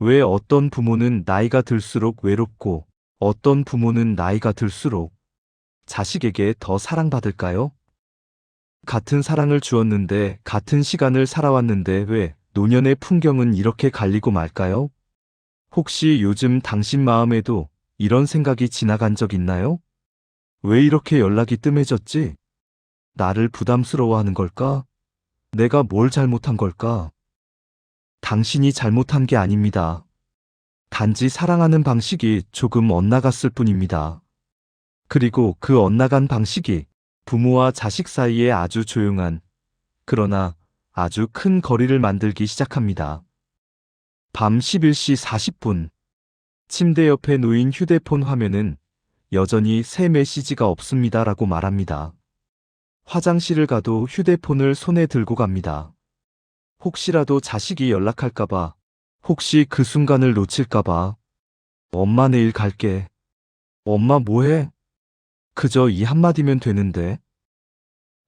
왜 어떤 부모는 나이가 들수록 외롭고 어떤 부모는 나이가 들수록 자식에게 더 사랑받을까요? 같은 사랑을 주었는데 같은 시간을 살아왔는데 왜 노년의 풍경은 이렇게 갈리고 말까요? 혹시 요즘 당신 마음에도 이런 생각이 지나간 적 있나요? 왜 이렇게 연락이 뜸해졌지? 나를 부담스러워하는 걸까? 내가 뭘 잘못한 걸까? 당신이 잘못한 게 아닙니다. 단지 사랑하는 방식이 조금 엇나갔을 뿐입니다. 그리고 그 엇나간 방식이 부모와 자식 사이에 아주 조용한, 그러나 아주 큰 거리를 만들기 시작합니다. 밤 11시 40분. 침대 옆에 놓인 휴대폰 화면은 여전히 새 메시지가 없습니다라고 말합니다. 화장실을 가도 휴대폰을 손에 들고 갑니다. 혹시라도 자식이 연락할까봐, 혹시 그 순간을 놓칠까봐. 엄마 내일 갈게. 엄마 뭐해? 그저 이 한마디면 되는데.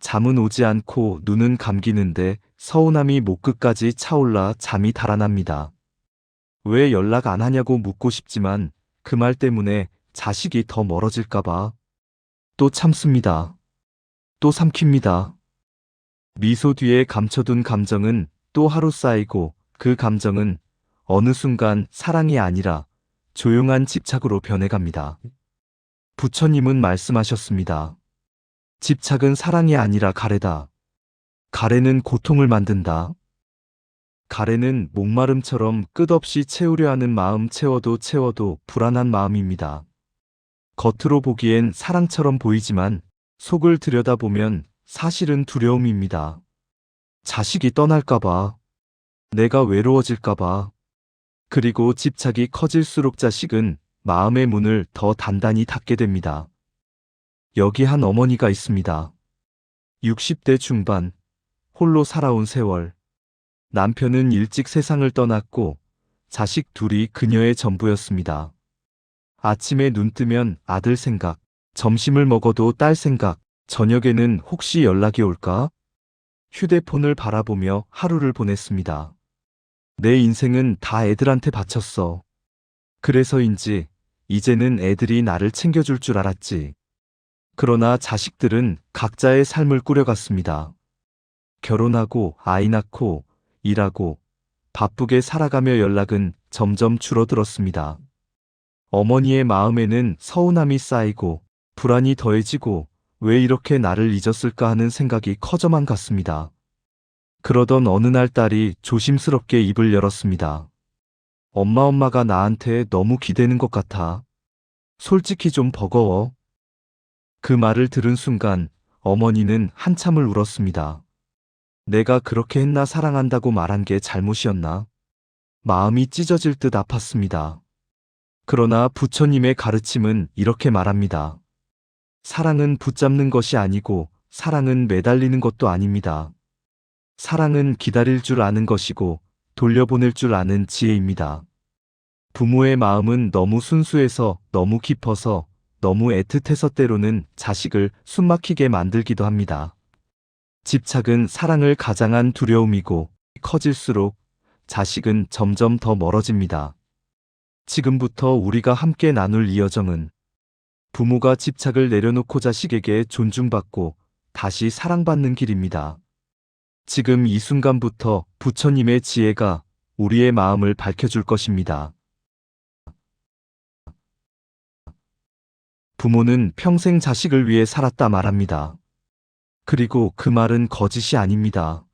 잠은 오지 않고 눈은 감기는데 서운함이 목 끝까지 차올라 잠이 달아납니다. 왜 연락 안 하냐고 묻고 싶지만 그 말 때문에 자식이 더 멀어질까봐. 또 참습니다. 또 삼킵니다. 미소 뒤에 감춰둔 감정은 또 하루 쌓이고 그 감정은 어느 순간 사랑이 아니라 조용한 집착으로 변해갑니다. 부처님은 말씀하셨습니다. 집착은 사랑이 아니라 가래다. 가래는 고통을 만든다. 가래는 목마름처럼 끝없이 채우려 하는 마음 채워도 채워도 불안한 마음입니다. 겉으로 보기엔 사랑처럼 보이지만 속을 들여다보면 사실은 두려움입니다. 자식이 떠날까봐, 내가 외로워질까봐, 그리고 집착이 커질수록 자식은 마음의 문을 더 단단히 닫게 됩니다. 여기 한 어머니가 있습니다. 60대 중반, 홀로 살아온 세월. 남편은 일찍 세상을 떠났고 자식 둘이 그녀의 전부였습니다. 아침에 눈 뜨면 아들 생각, 점심을 먹어도 딸 생각, 저녁에는 혹시 연락이 올까? 휴대폰을 바라보며 하루를 보냈습니다. 내 인생은 다 애들한테 바쳤어. 그래서인지 이제는 애들이 나를 챙겨줄 줄 알았지. 그러나 자식들은 각자의 삶을 꾸려갔습니다. 결혼하고 아이 낳고 일하고 바쁘게 살아가며 연락은 점점 줄어들었습니다. 어머니의 마음에는 서운함이 쌓이고 불안이 더해지고 왜 이렇게 나를 잊었을까 하는 생각이 커져만 갔습니다. 그러던 어느 날 딸이 조심스럽게 입을 열었습니다. 엄마 엄마가 나한테 너무 기대는 것 같아. 솔직히 좀 버거워. 그 말을 들은 순간 어머니는 한참을 울었습니다. 내가 그렇게 했나 사랑한다고 말한 게 잘못이었나? 마음이 찢어질 듯 아팠습니다. 그러나 부처님의 가르침은 이렇게 말합니다. 사랑은 붙잡는 것이 아니고 사랑은 매달리는 것도 아닙니다. 사랑은 기다릴 줄 아는 것이고 돌려보낼 줄 아는 지혜입니다. 부모의 마음은 너무 순수해서 너무 깊어서 너무 애틋해서 때로는 자식을 숨막히게 만들기도 합니다. 집착은 사랑을 가장한 두려움이고 커질수록 자식은 점점 더 멀어집니다. 지금부터 우리가 함께 나눌 이 여정은 부모가 집착을 내려놓고 자식에게 존중받고 다시 사랑받는 길입니다. 지금 이 순간부터 부처님의 지혜가 우리의 마음을 밝혀줄 것입니다. 부모는 평생 자식을 위해 살았다 말합니다. 그리고 그 말은 거짓이 아닙니다.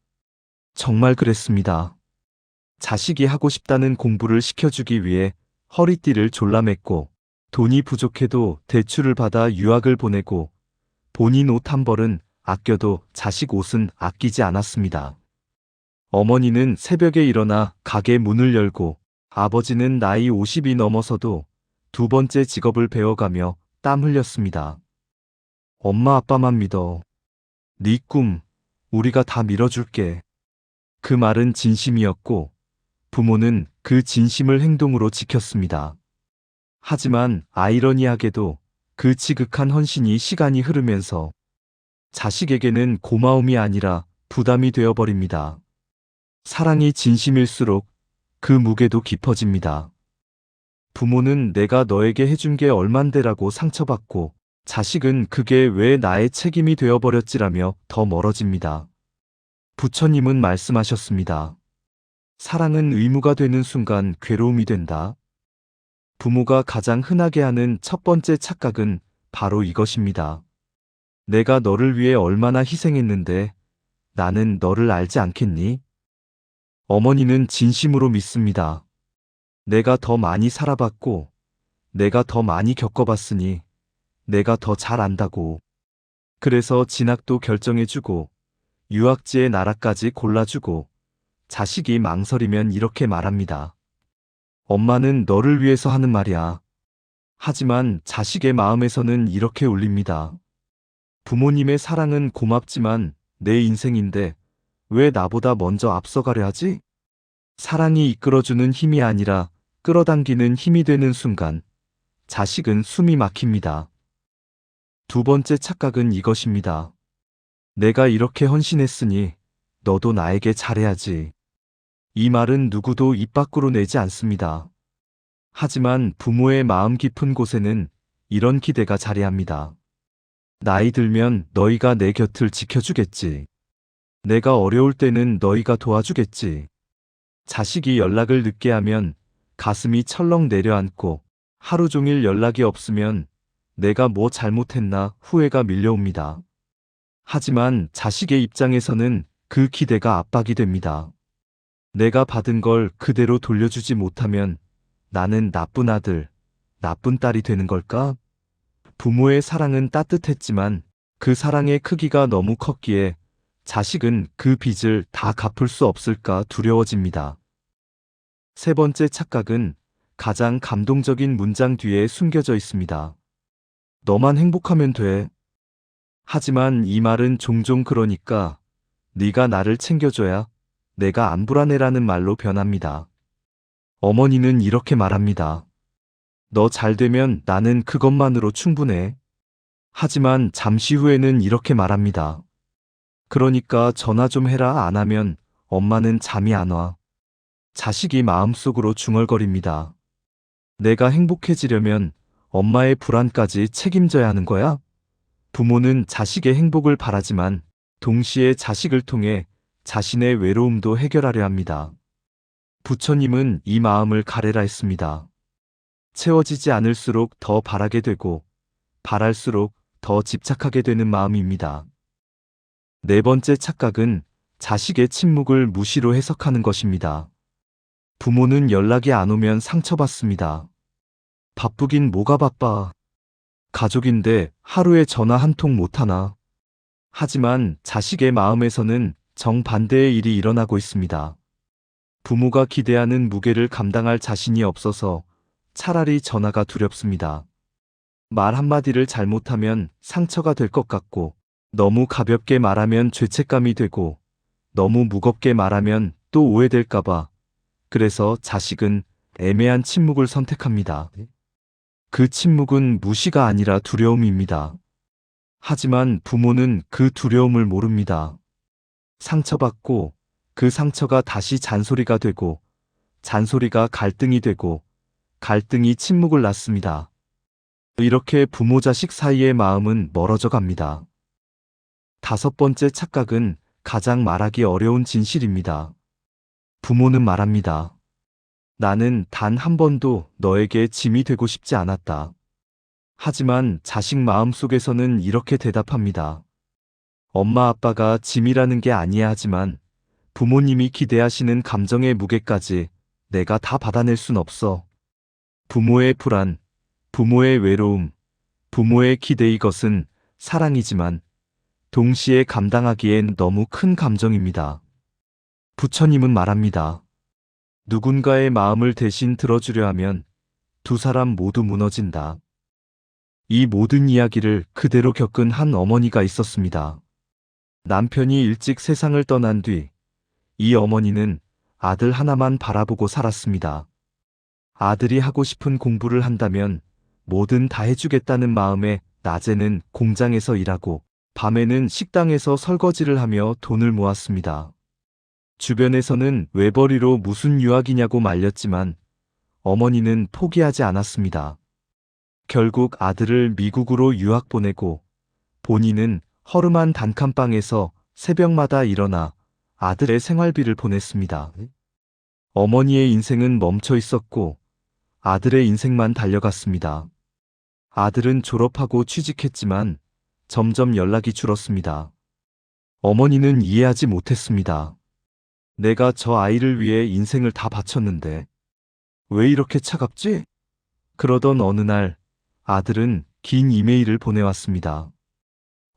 정말 그랬습니다. 자식이 하고 싶다는 공부를 시켜주기 위해 허리띠를 졸라맸고 돈이 부족해도 대출을 받아 유학을 보내고 본인 옷 한 벌은 아껴도 자식 옷은 아끼지 않았습니다. 어머니는 새벽에 일어나 가게 문을 열고 아버지는 나이 50이 넘어서도 두 번째 직업을 배워가며 땀 흘렸습니다. 엄마 아빠만 믿어. 네 꿈, 우리가 다 밀어줄게. 그 말은 진심이었고 부모는 그 진심을 행동으로 지켰습니다. 하지만 아이러니하게도 그 지극한 헌신이 시간이 흐르면서 자식에게는 고마움이 아니라 부담이 되어버립니다. 사랑이 진심일수록 그 무게도 깊어집니다. 부모는 내가 너에게 해준 게 얼만데라고 상처받고 자식은 그게 왜 나의 책임이 되어버렸지라며 더 멀어집니다. 부처님은 말씀하셨습니다. 사랑은 의무가 되는 순간 괴로움이 된다. 부모가 가장 흔하게 하는 첫 번째 착각은 바로 이것입니다. 내가 너를 위해 얼마나 희생했는데 나는 너를 알지 않겠니? 어머니는 진심으로 믿습니다. 내가 더 많이 살아봤고, 내가 더 많이 겪어봤으니, 내가 더 잘 안다고. 그래서 진학도 결정해주고, 유학지의 나라까지 골라주고, 자식이 망설이면 이렇게 말합니다. 엄마는 너를 위해서 하는 말이야. 하지만 자식의 마음에서는 이렇게 울립니다. 부모님의 사랑은 고맙지만 내 인생인데 왜 나보다 먼저 앞서가려 하지? 사랑이 이끌어주는 힘이 아니라 끌어당기는 힘이 되는 순간 자식은 숨이 막힙니다. 두 번째 착각은 이것입니다. 내가 이렇게 헌신했으니 너도 나에게 잘해야지. 이 말은 누구도 입 밖으로 내지 않습니다. 하지만 부모의 마음 깊은 곳에는 이런 기대가 자리합니다. 나이 들면 너희가 내 곁을 지켜주겠지. 내가 어려울 때는 너희가 도와주겠지. 자식이 연락을 늦게 하면 가슴이 철렁 내려앉고 하루 종일 연락이 없으면 내가 뭐 잘못했나 후회가 밀려옵니다. 하지만 자식의 입장에서는 그 기대가 압박이 됩니다. 내가 받은 걸 그대로 돌려주지 못하면 나는 나쁜 아들, 나쁜 딸이 되는 걸까? 부모의 사랑은 따뜻했지만 그 사랑의 크기가 너무 컸기에 자식은 그 빚을 다 갚을 수 없을까 두려워집니다. 세 번째 착각은 가장 감동적인 문장 뒤에 숨겨져 있습니다. 너만 행복하면 돼. 하지만 이 말은 종종 그러니까 네가 나를 챙겨줘야 내가 안 불안해라는 말로 변합니다. 어머니는 이렇게 말합니다. 너 잘 되면 나는 그것만으로 충분해. 하지만 잠시 후에는 이렇게 말합니다. 그러니까 전화 좀 해라 안 하면 엄마는 잠이 안 와. 자식이 마음속으로 중얼거립니다. 내가 행복해지려면 엄마의 불안까지 책임져야 하는 거야? 부모는 자식의 행복을 바라지만 동시에 자식을 통해 자신의 외로움도 해결하려 합니다. 부처님은 이 마음을 가래라 했습니다. 채워지지 않을수록 더 바라게 되고 바랄수록 더 집착하게 되는 마음입니다. 네 번째 착각은 자식의 침묵을 무시로 해석하는 것입니다. 부모는 연락이 안 오면 상처받습니다. 바쁘긴 뭐가 바빠. 가족인데 하루에 전화 한 통 못하나. 하지만 자식의 마음에서는 정반대의 일이 일어나고 있습니다. 부모가 기대하는 무게를 감당할 자신이 없어서 차라리 전화가 두렵습니다. 말 한마디를 잘못하면 상처가 될 것 같고, 너무 가볍게 말하면 죄책감이 되고, 너무 무겁게 말하면 또 오해될까봐, 그래서 자식은 애매한 침묵을 선택합니다. 그 침묵은 무시가 아니라 두려움입니다. 하지만 부모는 그 두려움을 모릅니다. 상처받고 그 상처가 다시 잔소리가 되고 잔소리가 갈등이 되고 갈등이 침묵을 낳습니다. 이렇게 부모 자식 사이의 마음은 멀어져 갑니다. 다섯 번째 착각은 가장 말하기 어려운 진실입니다. 부모는 말합니다. 나는 단 한 번도 너에게 짐이 되고 싶지 않았다. 하지만 자식 마음 속에서는 이렇게 대답합니다. 엄마 아빠가 짐이라는 게 아니야 하지만 부모님이 기대하시는 감정의 무게까지 내가 다 받아낼 순 없어. 부모의 불안, 부모의 외로움, 부모의 기대 이것은 사랑이지만 동시에 감당하기엔 너무 큰 감정입니다. 부처님은 말합니다. 누군가의 마음을 대신 들어주려 하면 두 사람 모두 무너진다. 이 모든 이야기를 그대로 겪은 한 어머니가 있었습니다. 남편이 일찍 세상을 떠난 뒤 이 어머니는 아들 하나만 바라보고 살았습니다. 아들이 하고 싶은 공부를 한다면 뭐든 다 해주겠다는 마음에 낮에는 공장에서 일하고 밤에는 식당에서 설거지를 하며 돈을 모았습니다. 주변에서는 외벌이로 무슨 유학이냐고 말렸지만 어머니는 포기하지 않았습니다. 결국 아들을 미국으로 유학 보내고 본인은 허름한 단칸방에서 새벽마다 일어나 아들의 생활비를 보냈습니다. 어머니의 인생은 멈춰 있었고 아들의 인생만 달려갔습니다. 아들은 졸업하고 취직했지만 점점 연락이 줄었습니다. 어머니는 이해하지 못했습니다. 내가 저 아이를 위해 인생을 다 바쳤는데 왜 이렇게 차갑지? 그러던 어느 날 아들은 긴 이메일을 보내왔습니다.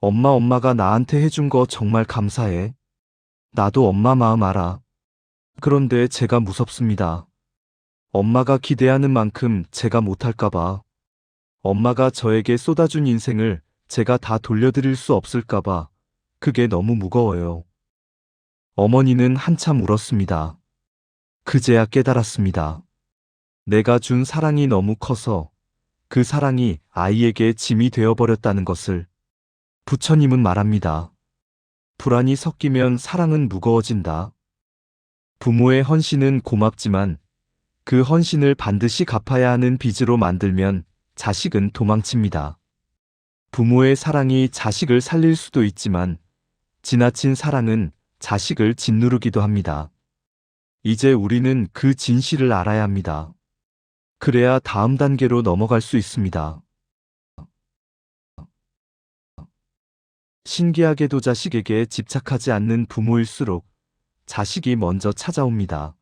엄마 엄마가 나한테 해준 거 정말 감사해. 나도 엄마 마음 알아. 그런데 제가 무섭습니다. 엄마가 기대하는 만큼 제가 못할까봐. 엄마가 저에게 쏟아준 인생을 제가 다 돌려드릴 수 없을까봐. 그게 너무 무거워요. 어머니는 한참 울었습니다. 그제야 깨달았습니다. 내가 준 사랑이 너무 커서 그 사랑이 아이에게 짐이 되어버렸다는 것을 부처님은 말합니다. 불안이 섞이면 사랑은 무거워진다. 부모의 헌신은 고맙지만 그 헌신을 반드시 갚아야 하는 빚으로 만들면 자식은 도망칩니다. 부모의 사랑이 자식을 살릴 수도 있지만 지나친 사랑은 자식을 짓누르기도 합니다. 이제 우리는 그 진실을 알아야 합니다. 그래야 다음 단계로 넘어갈 수 있습니다. 신기하게도 자식에게 집착하지 않는 부모일수록 자식이 먼저 찾아옵니다.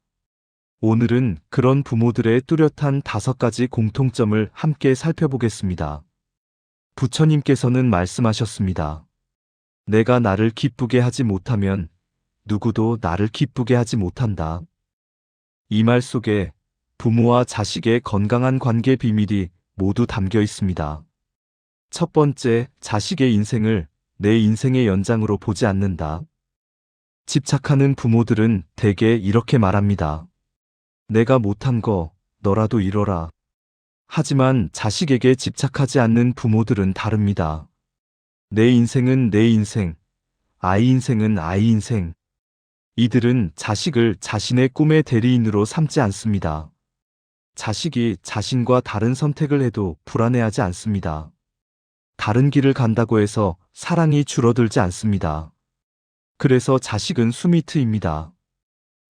오늘은 그런 부모들의 뚜렷한 다섯 가지 공통점을 함께 살펴보겠습니다. 부처님께서는 말씀하셨습니다. 내가 나를 기쁘게 하지 못하면 누구도 나를 기쁘게 하지 못한다. 이 말 속에 부모와 자식의 건강한 관계 비밀이 모두 담겨 있습니다. 첫 번째, 자식의 인생을 내 인생의 연장으로 보지 않는다. 집착하는 부모들은 대개 이렇게 말합니다. 내가 못한 거 너라도 이뤄라. 하지만 자식에게 집착하지 않는 부모들은 다릅니다. 내 인생은 내 인생, 아이 인생은 아이 인생. 이들은 자식을 자신의 꿈의 대리인으로 삼지 않습니다. 자식이 자신과 다른 선택을 해도 불안해하지 않습니다. 다른 길을 간다고 해서 사랑이 줄어들지 않습니다. 그래서 자식은 숨이 트입니다.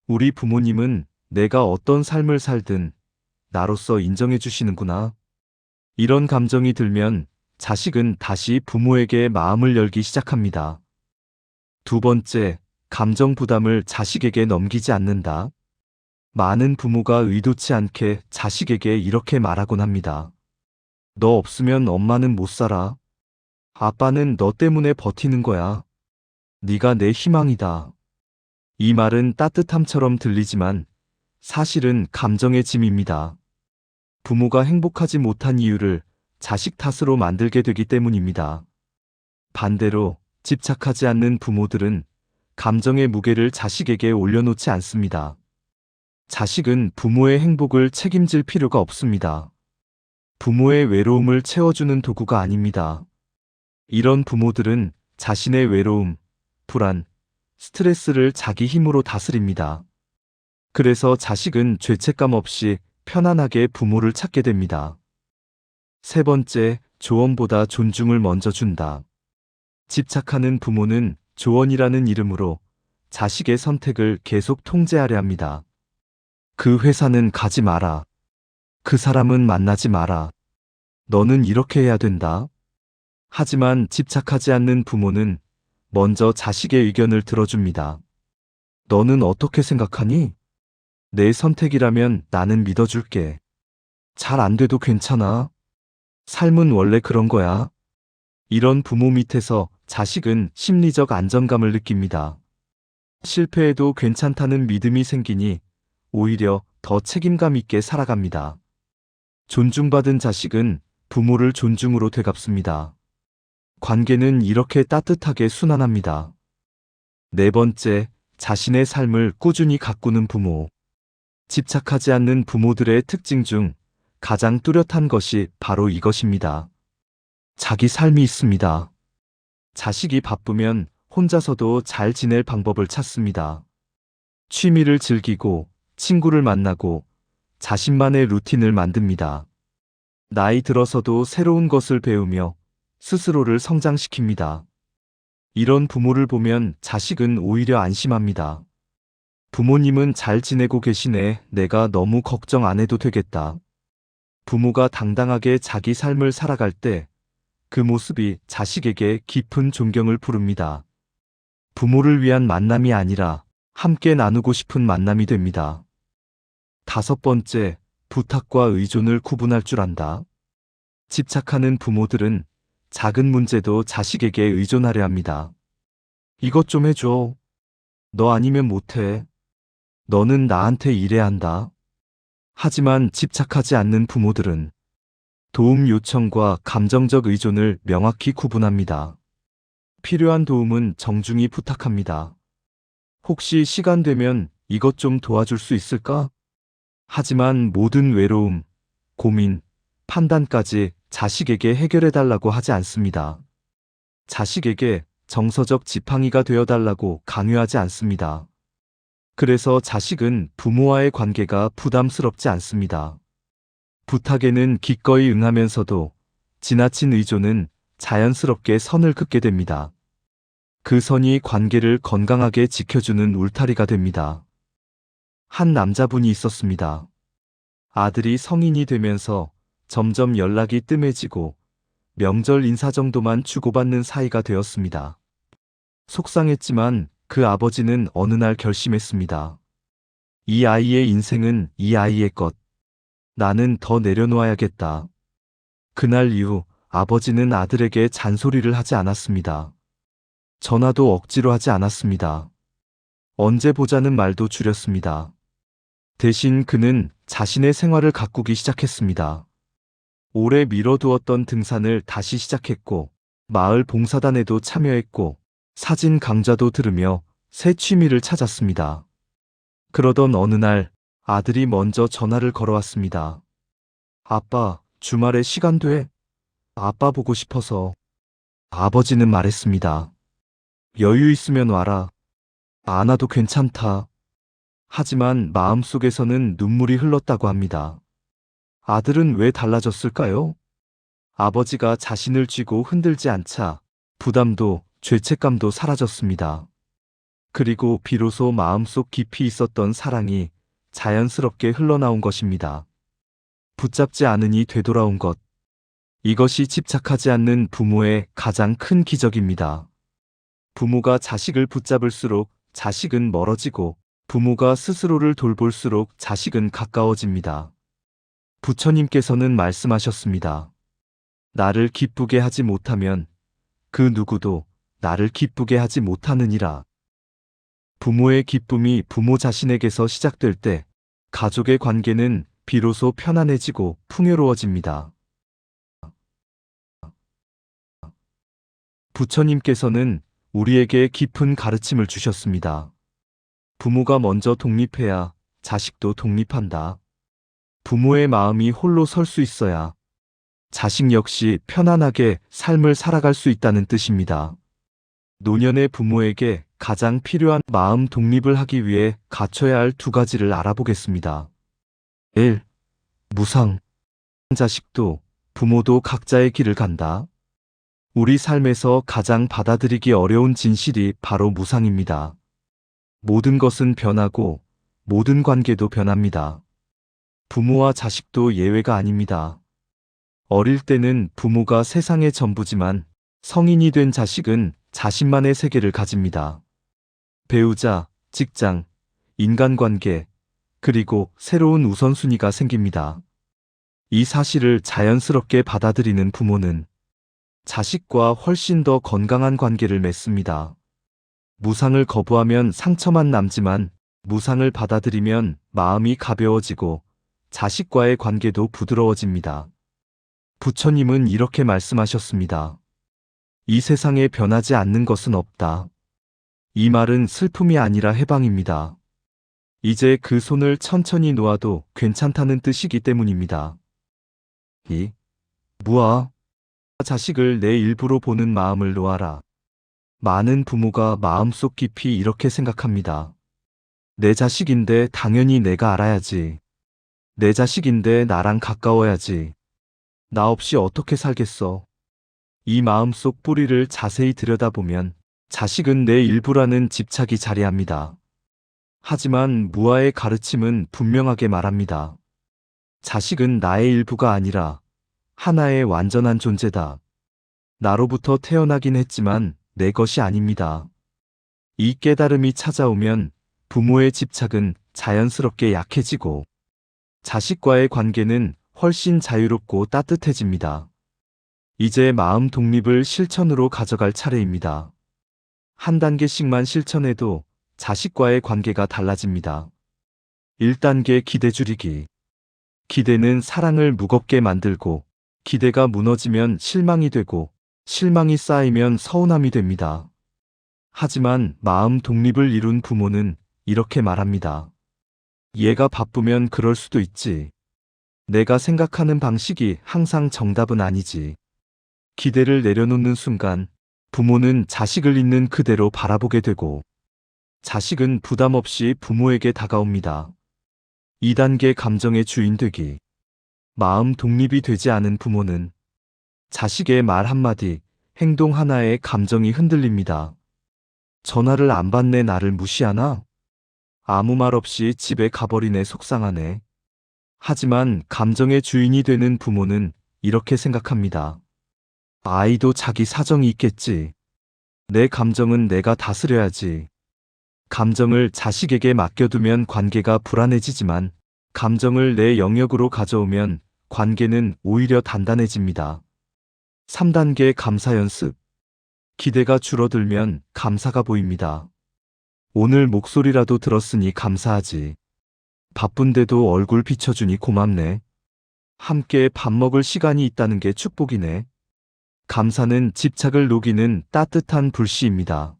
우리 부모님은 내가 어떤 삶을 살든 나로서 인정해 주시는구나. 이런 감정이 들면 자식은 다시 부모에게 마음을 열기 시작합니다. 두 번째, 감정 부담을 자식에게 넘기지 않는다. 많은 부모가 의도치 않게 자식에게 이렇게 말하곤 합니다. 너 없으면 엄마는 못 살아. 아빠는 너 때문에 버티는 거야. 네가 내 희망이다. 이 말은 따뜻함처럼 들리지만 사실은 감정의 짐입니다. 부모가 행복하지 못한 이유를 자식 탓으로 만들게 되기 때문입니다. 반대로 집착하지 않는 부모들은 감정의 무게를 자식에게 올려놓지 않습니다. 자식은 부모의 행복을 책임질 필요가 없습니다. 부모의 외로움을 채워주는 도구가 아닙니다. 이런 부모들은 자신의 외로움, 불안, 스트레스를 자기 힘으로 다스립니다. 그래서 자식은 죄책감 없이 편안하게 부모를 찾게 됩니다. 세 번째, 조언보다 존중을 먼저 준다. 집착하는 부모는 조언이라는 이름으로 자식의 선택을 계속 통제하려 합니다. 그 회사는 가지 마라. 그 사람은 만나지 마라. 너는 이렇게 해야 된다. 하지만 집착하지 않는 부모는 먼저 자식의 의견을 들어줍니다. 너는 어떻게 생각하니? 내 선택이라면 나는 믿어줄게. 잘 안 돼도 괜찮아. 삶은 원래 그런 거야. 이런 부모 밑에서 자식은 심리적 안정감을 느낍니다. 실패해도 괜찮다는 믿음이 생기니 오히려 더 책임감 있게 살아갑니다. 존중받은 자식은 부모를 존중으로 되갚습니다. 관계는 이렇게 따뜻하게 순환합니다. 네 번째, 자신의 삶을 꾸준히 가꾸는 부모. 집착하지 않는 부모들의 특징 중 가장 뚜렷한 것이 바로 이것입니다. 자기 삶이 있습니다. 자식이 바쁘면 혼자서도 잘 지낼 방법을 찾습니다. 취미를 즐기고 친구를 만나고 자신만의 루틴을 만듭니다. 나이 들어서도 새로운 것을 배우며 스스로를 성장시킵니다. 이런 부모를 보면 자식은 오히려 안심합니다. 부모님은 잘 지내고 계시네. 내가 너무 걱정 안 해도 되겠다. 부모가 당당하게 자기 삶을 살아갈 때 그 모습이 자식에게 깊은 존경을 부릅니다. 부모를 위한 만남이 아니라 함께 나누고 싶은 만남이 됩니다. 다섯 번째, 부탁과 의존을 구분할 줄 안다. 집착하는 부모들은 작은 문제도 자식에게 의존하려 합니다. 이것 좀 해줘. 너 아니면 못해. 너는 나한테 일해야 한다. 하지만 집착하지 않는 부모들은 도움 요청과 감정적 의존을 명확히 구분합니다. 필요한 도움은 정중히 부탁합니다. 혹시 시간 되면 이것 좀 도와줄 수 있을까? 하지만 모든 외로움, 고민, 판단까지 자식에게 해결해달라고 하지 않습니다. 자식에게 정서적 지팡이가 되어달라고 강요하지 않습니다. 그래서 자식은 부모와의 관계가 부담스럽지 않습니다. 부탁에는 기꺼이 응하면서도 지나친 의존은 자연스럽게 선을 긋게 됩니다. 그 선이 관계를 건강하게 지켜주는 울타리가 됩니다. 한 남자분이 있었습니다. 아들이 성인이 되면서 점점 연락이 뜸해지고 명절 인사 정도만 주고받는 사이가 되었습니다. 속상했지만 그 아버지는 어느 날 결심했습니다. 이 아이의 인생은 이 아이의 것. 나는 더 내려놓아야겠다. 그날 이후 아버지는 아들에게 잔소리를 하지 않았습니다. 전화도 억지로 하지 않았습니다. 언제 보자는 말도 줄였습니다. 대신 그는 자신의 생활을 가꾸기 시작했습니다. 오래 미뤄두었던 등산을 다시 시작했고, 마을 봉사단에도 참여했고, 사진 강좌도 들으며 새 취미를 찾았습니다. 그러던 어느 날 아들이 먼저 전화를 걸어왔습니다. 아빠, 주말에 시간 돼? 아빠 보고 싶어서. 아버지는 말했습니다. 여유 있으면 와라. 안 와도 괜찮다. 하지만 마음속에서는 눈물이 흘렀다고 합니다. 아들은 왜 달라졌을까요? 아버지가 자신을 쥐고 흔들지 않자 부담도 죄책감도 사라졌습니다. 그리고 비로소 마음속 깊이 있었던 사랑이 자연스럽게 흘러나온 것입니다. 붙잡지 않으니 되돌아온 것. 이것이 집착하지 않는 부모의 가장 큰 기적입니다. 부모가 자식을 붙잡을수록 자식은 멀어지고 부모가 스스로를 돌볼수록 자식은 가까워집니다. 부처님께서는 말씀하셨습니다. 나를 기쁘게 하지 못하면 그 누구도 나를 기쁘게 하지 못하느니라. 부모의 기쁨이 부모 자신에게서 시작될 때 가족의 관계는 비로소 편안해지고 풍요로워집니다. 부처님께서는 우리에게 깊은 가르침을 주셨습니다. 부모가 먼저 독립해야 자식도 독립한다. 부모의 마음이 홀로 설 수 있어야 자식 역시 편안하게 삶을 살아갈 수 있다는 뜻입니다. 노년의 부모에게 가장 필요한 마음 독립을 하기 위해 갖춰야 할 두 가지를 알아보겠습니다. 1. 무상. 자식도 부모도 각자의 길을 간다. 우리 삶에서 가장 받아들이기 어려운 진실이 바로 무상입니다. 모든 것은 변하고 모든 관계도 변합니다. 부모와 자식도 예외가 아닙니다. 어릴 때는 부모가 세상의 전부지만 성인이 된 자식은 자신만의 세계를 가집니다. 배우자, 직장, 인간관계, 그리고 새로운 우선순위가 생깁니다. 이 사실을 자연스럽게 받아들이는 부모는 자식과 훨씬 더 건강한 관계를 맺습니다. 무상을 거부하면 상처만 남지만 무상을 받아들이면 마음이 가벼워지고 자식과의 관계도 부드러워집니다. 부처님은 이렇게 말씀하셨습니다. 이 세상에 변하지 않는 것은 없다. 이 말은 슬픔이 아니라 해방입니다. 이제 그 손을 천천히 놓아도 괜찮다는 뜻이기 때문입니다. 이, 무아, 자식을 내 일부로 보는 마음을 놓아라. 많은 부모가 마음속 깊이 이렇게 생각합니다. 내 자식인데 당연히 내가 알아야지. 내 자식인데 나랑 가까워야지. 나 없이 어떻게 살겠어. 이 마음속 뿌리를 자세히 들여다보면 자식은 내 일부라는 집착이 자리합니다. 하지만 무아의 가르침은 분명하게 말합니다. 자식은 나의 일부가 아니라 하나의 완전한 존재다. 나로부터 태어나긴 했지만 내 것이 아닙니다. 이 깨달음이 찾아오면 부모의 집착은 자연스럽게 약해지고 자식과의 관계는 훨씬 자유롭고 따뜻해집니다. 이제 마음 독립을 실천으로 가져갈 차례입니다. 한 단계씩만 실천해도 자식과의 관계가 달라집니다. 1단계 기대 줄이기. 기대는 사랑을 무겁게 만들고 기대가 무너지면 실망이 되고 실망이 쌓이면 서운함이 됩니다. 하지만 마음 독립을 이룬 부모는 이렇게 말합니다. 얘가 바쁘면 그럴 수도 있지. 내가 생각하는 방식이 항상 정답은 아니지. 기대를 내려놓는 순간 부모는 자식을 있는 그대로 바라보게 되고 자식은 부담 없이 부모에게 다가옵니다. 2단계 감정의 주인 되기. 마음 독립이 되지 않은 부모는 자식의 말 한마디, 행동 하나에 감정이 흔들립니다. 전화를 안 받네 나를 무시하나? 아무 말 없이 집에 가버리네 속상하네. 하지만 감정의 주인이 되는 부모는 이렇게 생각합니다. 아이도 자기 사정이 있겠지. 내 감정은 내가 다스려야지. 감정을 자식에게 맡겨두면 관계가 불안해지지만 감정을 내 영역으로 가져오면 관계는 오히려 단단해집니다. 3단계 감사 연습. 기대가 줄어들면 감사가 보입니다. 오늘 목소리라도 들었으니 감사하지. 바쁜데도 얼굴 비춰주니 고맙네. 함께 밥 먹을 시간이 있다는 게 축복이네. 감사는 집착을 녹이는 따뜻한 불씨입니다.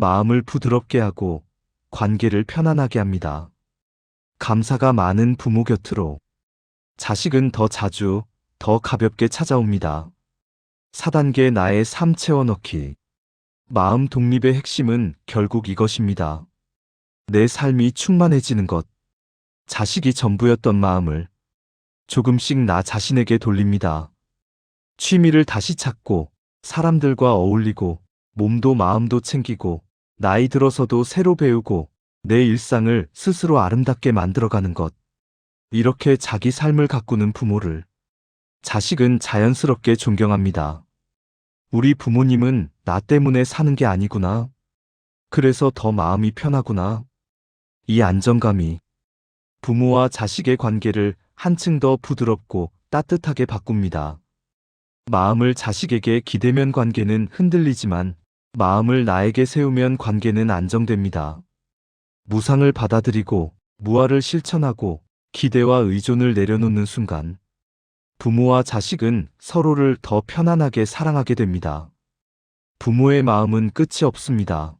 마음을 부드럽게 하고 관계를 편안하게 합니다. 감사가 많은 부모 곁으로 자식은 더 자주, 더 가볍게 찾아옵니다. 4단계 나의 삶 채워넣기. 마음 독립의 핵심은 결국 이것입니다. 내 삶이 충만해지는 것. 자식이 전부였던 마음을 조금씩 나 자신에게 돌립니다. 취미를 다시 찾고 사람들과 어울리고 몸도 마음도 챙기고 나이 들어서도 새로 배우고 내 일상을 스스로 아름답게 만들어가는 것. 이렇게 자기 삶을 가꾸는 부모를 자식은 자연스럽게 존경합니다. 우리 부모님은 나 때문에 사는 게 아니구나. 그래서 더 마음이 편하구나. 이 안정감이 부모와 자식의 관계를 한층 더 부드럽고 따뜻하게 바꿉니다. 마음을 자식에게 기대면 관계는 흔들리지만 마음을 나에게 세우면 관계는 안정됩니다. 무상을 받아들이고 무아를 실천하고 기대와 의존을 내려놓는 순간 부모와 자식은 서로를 더 편안하게 사랑하게 됩니다. 부모의 마음은 끝이 없습니다.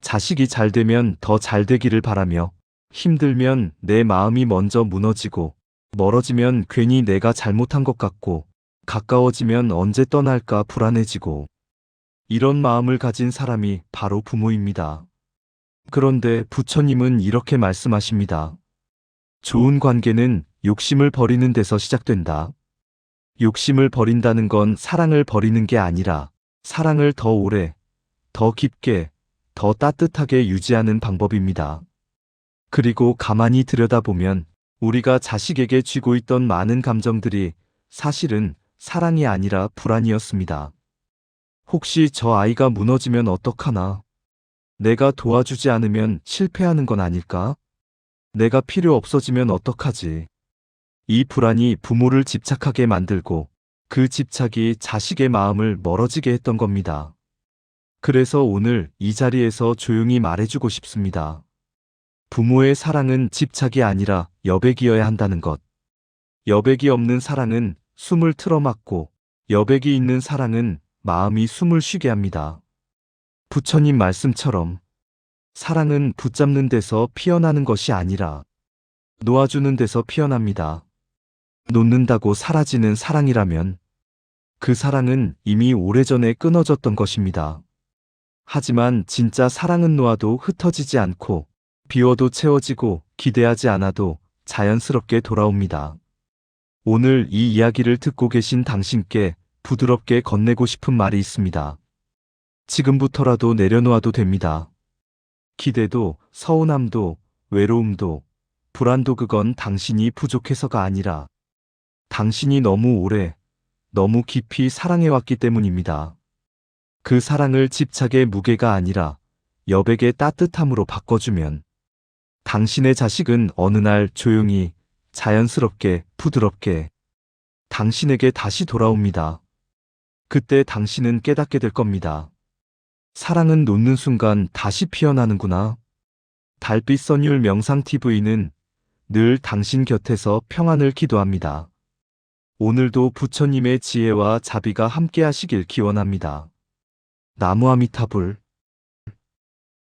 자식이 잘 되면 더 잘 되기를 바라며 힘들면 내 마음이 먼저 무너지고 멀어지면 괜히 내가 잘못한 것 같고 가까워지면 언제 떠날까 불안해지고 이런 마음을 가진 사람이 바로 부모입니다. 그런데 부처님은 이렇게 말씀하십니다. 좋은 관계는 욕심을 버리는 데서 시작된다. 욕심을 버린다는 건 사랑을 버리는 게 아니라 사랑을 더 오래, 더 깊게, 더 따뜻하게 유지하는 방법입니다. 그리고 가만히 들여다보면 우리가 자식에게 쥐고 있던 많은 감정들이 사실은 사랑이 아니라 불안이었습니다. 혹시 저 아이가 무너지면 어떡하나? 내가 도와주지 않으면 실패하는 건 아닐까? 내가 필요 없어지면 어떡하지? 이 불안이 부모를 집착하게 만들고 그 집착이 자식의 마음을 멀어지게 했던 겁니다. 그래서 오늘 이 자리에서 조용히 말해주고 싶습니다. 부모의 사랑은 집착이 아니라 여백이어야 한다는 것. 여백이 없는 사랑은 숨을 틀어막고 여백이 있는 사랑은 마음이 숨을 쉬게 합니다. 부처님 말씀처럼 사랑은 붙잡는 데서 피어나는 것이 아니라 놓아주는 데서 피어납니다. 놓는다고 사라지는 사랑이라면 그 사랑은 이미 오래전에 끊어졌던 것입니다. 하지만 진짜 사랑은 놓아도 흩어지지 않고 비워도 채워지고 기대하지 않아도 자연스럽게 돌아옵니다. 오늘 이 이야기를 듣고 계신 당신께 부드럽게 건네고 싶은 말이 있습니다. 지금부터라도 내려놓아도 됩니다. 기대도, 서운함도, 외로움도, 불안도 그건 당신이 부족해서가 아니라 당신이 너무 오래, 너무 깊이 사랑해왔기 때문입니다. 그 사랑을 집착의 무게가 아니라 여백의 따뜻함으로 바꿔주면 당신의 자식은 어느 날 조용히, 자연스럽게, 부드럽게 당신에게 다시 돌아옵니다. 그때 당신은 깨닫게 될 겁니다. 사랑은 놓는 순간 다시 피어나는구나. 달빛 선율 명상TV는 늘 당신 곁에서 평안을 기도합니다. 오늘도 부처님의 지혜와 자비가 함께 하시길 기원합니다. 나무아미타불